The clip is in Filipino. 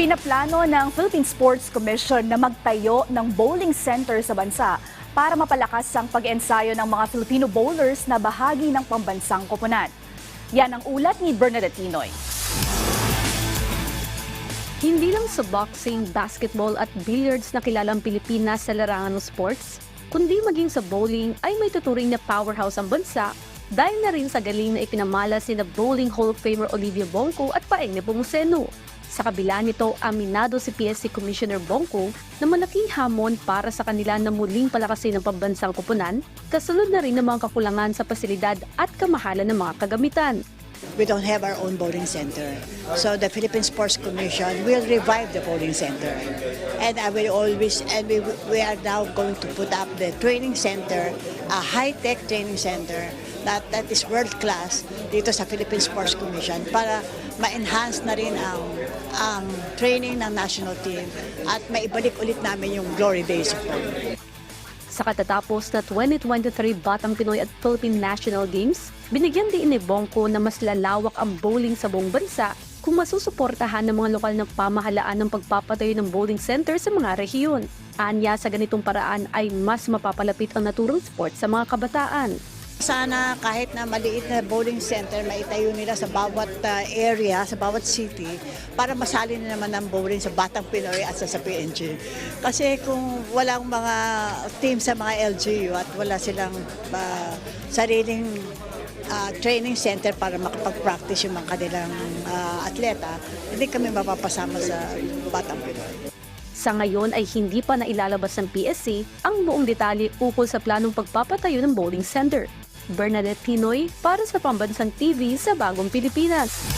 Pinaplano ng Philippine Sports Commission na magtayo ng bowling center sa bansa para mapalakas ang pag-ensayo ng mga Filipino bowlers na bahagi ng pambansang koponan. Yan ang ulat ni Bernadette Tinoy. Hindi lang sa boxing, basketball at billiards na kilala ang Pilipinas sa larangan ng sports, kundi maging sa bowling ay may tuturing na powerhouse ang bansa dahil na rin sa galing na ipinamalas ni na Bowling Hall of Famer Olivia Bongco at Paeng Nepomuceno. Sa kabila nito, aminado si PSC Commissioner Bongco na malaking hamon para sa kanila na muling palakasin ang pambansang kupunan, kasunod na rin ng mga kakulangan sa pasilidad at kamahalan ng mga kagamitan. We don't have our own bowling center. So the Philippine Sports Commission will revive the bowling center. And I will always, and we, we are now going to put up the training center, a high-tech training center that, that is world-class dito sa Philippine Sports Commission para ma-enhance na rin ang, ang training ng national team at maibalik ulit namin yung glory days of bowling. Sa katatapos na 2023 Batang Pinoy at Philippine National Games, binigyan din ni Bongko na mas lalawak ang bowling sa buong bansa kung masusuportahan ng mga lokal na pamahalaan ng pagpapatayo ng bowling center sa mga rehiyon. Anya sa ganitong paraan ay mas mapapalapit ang naturang sport sa mga kabataan. Sana kahit na maliit na bowling center, maitayo nila sa bawat uh, area, sa bawat city, para masali na naman ang bowling sa Batang Pinoy at sa, sa PNG. Kasi kung walang mga team sa mga LGU at wala silang uh, sariling uh, training center para makapag-practice yung mga kanilang uh, atleta, hindi kami mapapasama sa Batang Pinoy. Sa ngayon ay hindi pa nailalabas ng PSC ang buong detalye ukol sa planong pagpapatayo ng bowling center. Bernadette Pinoy para sa Pambansang TV sa Bagong Pilipinas.